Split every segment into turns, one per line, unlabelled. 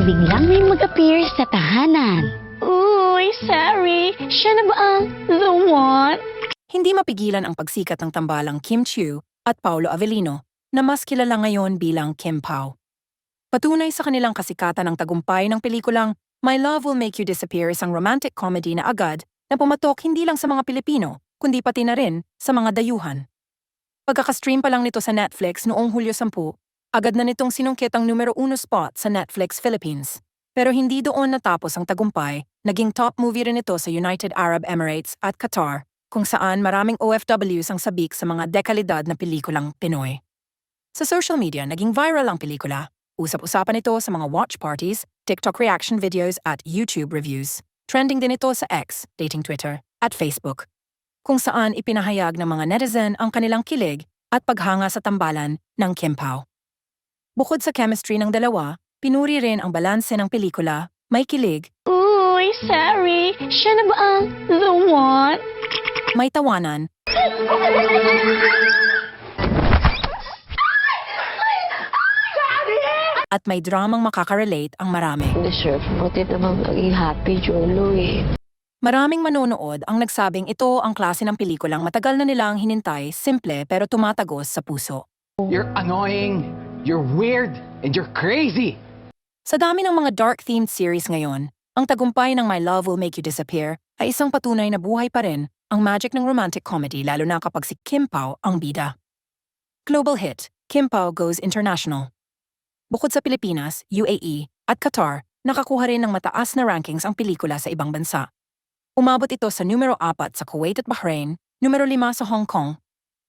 nang biglang may mag-appear sa tahanan. Uy, sorry. Siya na ba ang the one?
Hindi mapigilan ang pagsikat ng tambalang Kim Chiu at Paulo Avellino na mas kilala ngayon bilang Kim Pao. Patunay sa kanilang kasikatan ng tagumpay ng pelikulang My Love Will Make You Disappear isang romantic comedy na agad na pumatok hindi lang sa mga Pilipino, kundi pati na rin sa mga dayuhan. Pagkakastream pa lang nito sa Netflix noong Hulyo 10, agad na nitong sinungkit ang numero uno spot sa Netflix Philippines. Pero hindi doon natapos ang tagumpay, naging top movie rin ito sa United Arab Emirates at Qatar, kung saan maraming OFWs ang sabik sa mga dekalidad na pelikulang Pinoy. Sa social media, naging viral ang pelikula. Usap-usapan ito sa mga watch parties, TikTok reaction videos at YouTube reviews. Trending din ito sa X, dating Twitter, at Facebook. Kung saan ipinahayag ng mga netizen ang kanilang kilig at paghanga sa tambalan ng Kim Pao. Bukod sa chemistry ng dalawa, pinuri rin ang balanse ng pelikula, may kilig,
Uy, sorry. Siya na ba ang the one?
may tawanan, at may dramang makaka-relate ang marami.
deserve mo din naman maging happy, Jolo eh.
Maraming manonood ang nagsabing ito ang klase ng pelikulang matagal na nilang hinintay, simple pero tumatagos sa puso.
You're annoying, you're weird, and you're crazy.
Sa dami ng mga dark-themed series ngayon, ang tagumpay ng My Love Will Make You Disappear ay isang patunay na buhay pa rin ang magic ng romantic comedy lalo na kapag si Kim Pao ang bida. Global hit, Kim Pao Goes International. Bukod sa Pilipinas, UAE, at Qatar, nakakuha rin ng mataas na rankings ang pelikula sa ibang bansa. Umabot ito sa numero 4 sa Kuwait at Bahrain, numero 5 sa Hong Kong,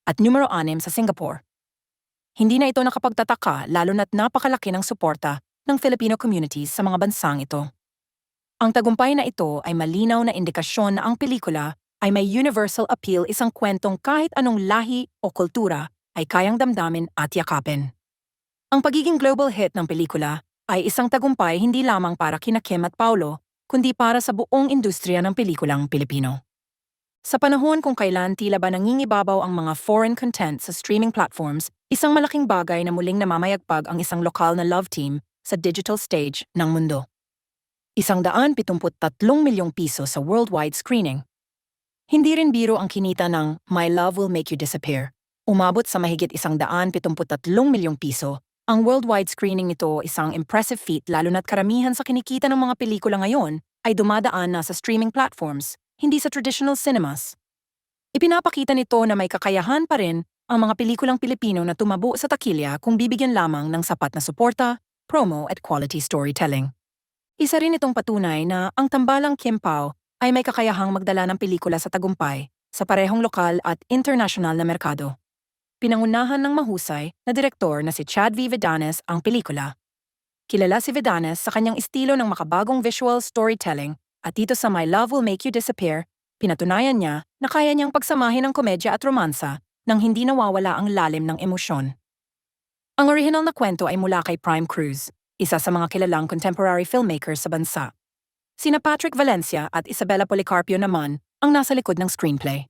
at numero 6 sa Singapore. Hindi na ito nakapagtataka lalo na't napakalaki ng suporta ng Filipino communities sa mga bansang ito. Ang tagumpay na ito ay malinaw na indikasyon na ang pelikula ay may universal appeal isang kwentong kahit anong lahi o kultura ay kayang damdamin at yakapin. Ang pagiging global hit ng pelikula ay isang tagumpay hindi lamang para kina Kim at Paulo, kundi para sa buong industriya ng pelikulang Pilipino. Sa panahon kung kailan tila ba nangingibabaw ang mga foreign content sa streaming platforms, isang malaking bagay na muling namamayagpag ang isang lokal na love team sa digital stage ng mundo. Isang daan pitumput tatlong milyong piso sa worldwide screening. Hindi rin biro ang kinita ng My Love Will Make You Disappear. Umabot sa mahigit isang daan pitumput tatlong milyong piso. Ang worldwide screening nito isang impressive feat lalo na't karamihan sa kinikita ng mga pelikula ngayon ay dumadaan na sa streaming platforms, hindi sa traditional cinemas. Ipinapakita nito na may kakayahan pa rin ang mga pelikulang Pilipino na tumabo sa takilya kung bibigyan lamang ng sapat na suporta, promo at quality storytelling. Isa rin itong patunay na ang tambalang Kim Pao ay may kakayahang magdala ng pelikula sa tagumpay sa parehong lokal at international na merkado. Pinangunahan ng mahusay na direktor na si Chad V. Vidanes ang pelikula. Kilala si Vidanes sa kanyang estilo ng makabagong visual storytelling at dito sa My Love Will Make You Disappear, pinatunayan niya na kaya niyang pagsamahin ang komedya at romansa nang hindi nawawala ang lalim ng emosyon. Ang original na kwento ay mula kay Prime Cruz, isa sa mga kilalang contemporary filmmakers sa bansa. Sina Patrick Valencia at Isabella Policarpio naman ang nasa likod ng screenplay.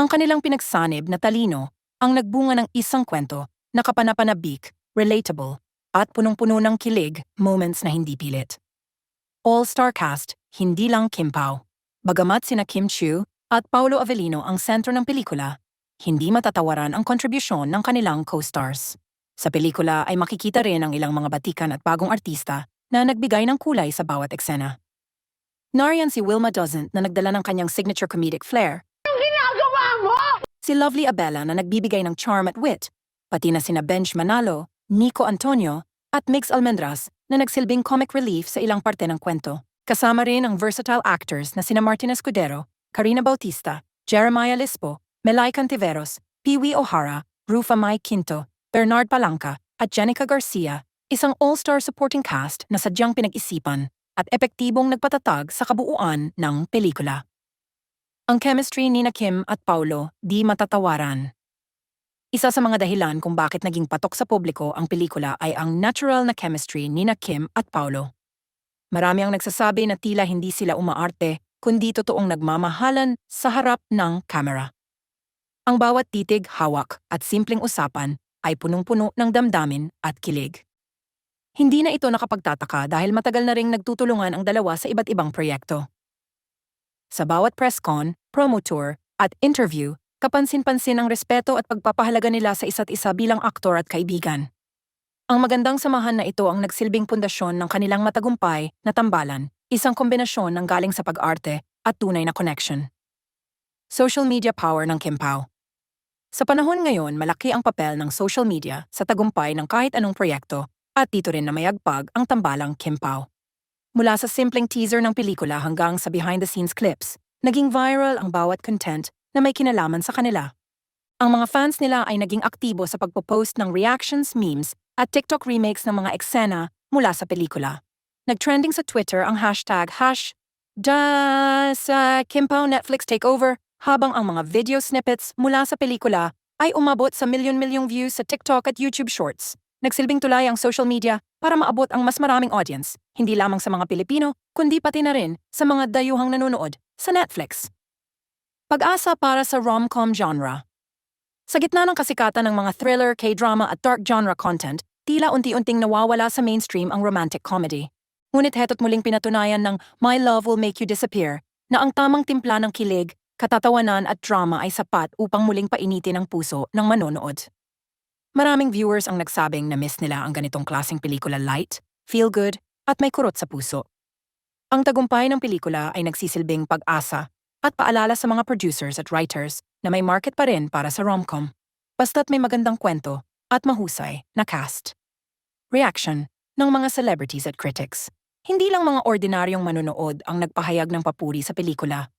Ang kanilang pinagsanib na talino ang nagbunga ng isang kwento na kapanapanabik, relatable, at punong-puno ng kilig, moments na hindi pilit. All-star cast, hindi lang Kim Pao. Bagamat sina Kim Chiu at Paulo Avellino ang sentro ng pelikula, hindi matatawaran ang kontribusyon ng kanilang co-stars. Sa pelikula ay makikita rin ang ilang mga batikan at bagong artista na nagbigay ng kulay sa bawat eksena. Nariyan si Wilma Doesn't na nagdala ng kanyang signature comedic flair. Si Lovely Abela na nagbibigay ng charm at wit, pati na sina Benj Manalo, Nico Antonio, at Mix Almendras na nagsilbing comic relief sa ilang parte ng kwento. Kasama rin ang versatile actors na sina Martin Escudero, Karina Bautista, Jeremiah Lispo, Melay Cantiveros, Pee-wee O'Hara, Rufa Mai Quinto, Bernard Palanca, at Jenica Garcia, isang all-star supporting cast na sadyang pinag-isipan at epektibong nagpatatag sa kabuuan ng pelikula. Ang chemistry ni na Kim at Paulo di matatawaran. Isa sa mga dahilan kung bakit naging patok sa publiko ang pelikula ay ang natural na chemistry ni na Kim at Paulo. Marami ang nagsasabi na tila hindi sila umaarte, kundi totoong nagmamahalan sa harap ng kamera. Ang bawat titig, hawak at simpleng usapan ay punong-puno ng damdamin at kilig. Hindi na ito nakapagtataka dahil matagal na ring nagtutulungan ang dalawa sa iba't ibang proyekto. Sa bawat press con, promo tour, at interview, kapansin-pansin ang respeto at pagpapahalaga nila sa isa't isa bilang aktor at kaibigan. Ang magandang samahan na ito ang nagsilbing pundasyon ng kanilang matagumpay na tambalan, isang kombinasyon ng galing sa pag-arte at tunay na connection. Social media power ng Kim Pao Sa panahon ngayon, malaki ang papel ng social media sa tagumpay ng kahit anong proyekto at dito rin na mayagpag ang tambalang Kim Pao. Mula sa simpleng teaser ng pelikula hanggang sa behind-the-scenes clips, naging viral ang bawat content na may kinalaman sa kanila. Ang mga fans nila ay naging aktibo sa pagpo-post ng reactions, memes, at TikTok remakes ng mga eksena mula sa pelikula. Nagtrending sa Twitter ang hashtag hash da sa Kimpao Netflix Takeover habang ang mga video snippets mula sa pelikula ay umabot sa milyon-milyong views sa TikTok at YouTube Shorts. Nagsilbing tulay ang social media para maabot ang mas maraming audience, hindi lamang sa mga Pilipino, kundi pati na rin sa mga dayuhang nanonood sa Netflix. Pag-asa para sa rom-com genre Sa gitna ng kasikatan ng mga thriller, K-drama at dark genre content, tila unti-unting nawawala sa mainstream ang romantic comedy. Ngunit heto't muling pinatunayan ng My Love Will Make You Disappear na ang tamang timpla ng kilig, katatawanan at drama ay sapat upang muling painitin ang puso ng manonood. Maraming viewers ang nagsabing na miss nila ang ganitong klaseng pelikula light, feel good, at may kurot sa puso. Ang tagumpay ng pelikula ay nagsisilbing pag-asa at paalala sa mga producers at writers na may market pa rin para sa rom-com, basta't may magandang kwento at mahusay na cast. Reaction ng mga celebrities at critics. Hindi lang mga ordinaryong manonood ang nagpahayag ng papuri sa pelikula.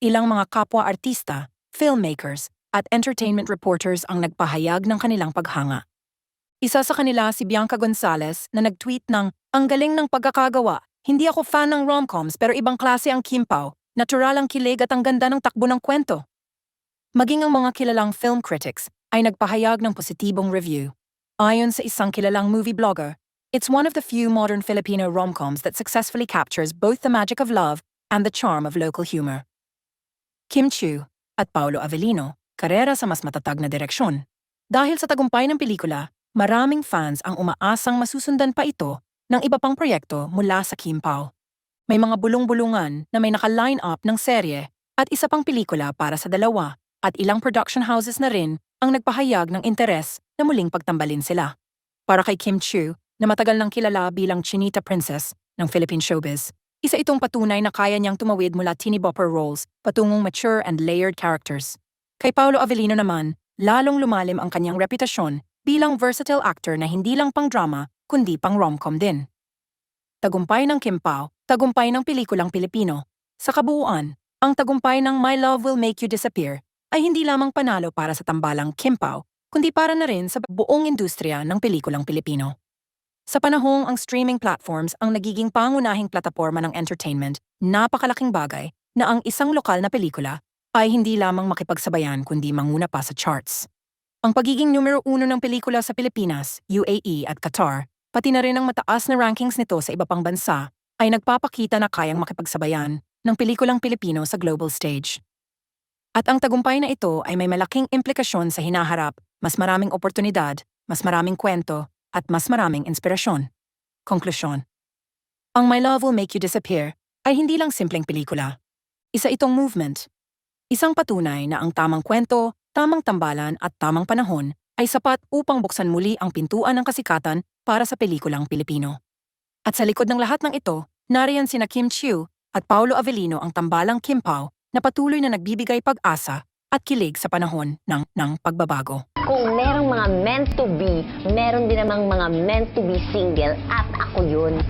Ilang mga kapwa-artista, filmmakers, at entertainment reporters ang nagpahayag ng kanilang paghanga. Isa sa kanila si Bianca Gonzalez na nag-tweet ng, Ang galing ng pagkakagawa, hindi ako fan ng romcoms pero ibang klase ang Kimpaw, natural ang kilig at ang ganda ng takbo ng kwento. Maging ang mga kilalang film critics ay nagpahayag ng positibong review. Ayon sa isang kilalang movie blogger, it's one of the few modern Filipino romcoms that successfully captures both the magic of love and the charm of local humor. Kim Chiu at Paolo Avellino, karera sa mas matatag na direksyon. Dahil sa tagumpay ng pelikula, maraming fans ang umaasang masusundan pa ito ng iba pang proyekto mula sa Kim Pao. May mga bulong-bulungan na may naka-line up ng serye at isa pang pelikula para sa dalawa at ilang production houses na rin ang nagpahayag ng interes na muling pagtambalin sila. Para kay Kim Chiu, na matagal nang kilala bilang Chinita Princess ng Philippine showbiz, isa itong patunay na kaya niyang tumawid mula teeny bopper roles patungong mature and layered characters. Kay Paolo Avellino naman, lalong lumalim ang kanyang reputasyon bilang versatile actor na hindi lang pang drama kundi pang romcom din. Tagumpay ng Kim Pao, tagumpay ng pelikulang Pilipino. Sa kabuuan, ang tagumpay ng My Love Will Make You Disappear ay hindi lamang panalo para sa tambalang Kim Pao, kundi para na rin sa buong industriya ng pelikulang Pilipino. Sa panahong ang streaming platforms ang nagiging pangunahing plataforma ng entertainment, napakalaking bagay na ang isang lokal na pelikula ay hindi lamang makipagsabayan kundi manguna pa sa charts. Ang pagiging numero uno ng pelikula sa Pilipinas, UAE at Qatar, pati na rin ang mataas na rankings nito sa iba pang bansa, ay nagpapakita na kayang makipagsabayan ng pelikulang Pilipino sa global stage. At ang tagumpay na ito ay may malaking implikasyon sa hinaharap, mas maraming oportunidad, mas maraming kwento, at mas maraming inspirasyon. Konklusyon. Ang My Love Will Make You Disappear ay hindi lang simpleng pelikula. Isa itong movement. Isang patunay na ang tamang kwento, tamang tambalan at tamang panahon ay sapat upang buksan muli ang pintuan ng kasikatan para sa pelikulang Pilipino. At sa likod ng lahat ng ito, nariyan sina Kim Chiu at Paulo Avellino ang tambalang Kim Pao na patuloy na nagbibigay pag-asa at kilig sa panahon ng, ng pagbabago.
Kung merong mga meant to be, meron din namang mga meant to be single at ako yun.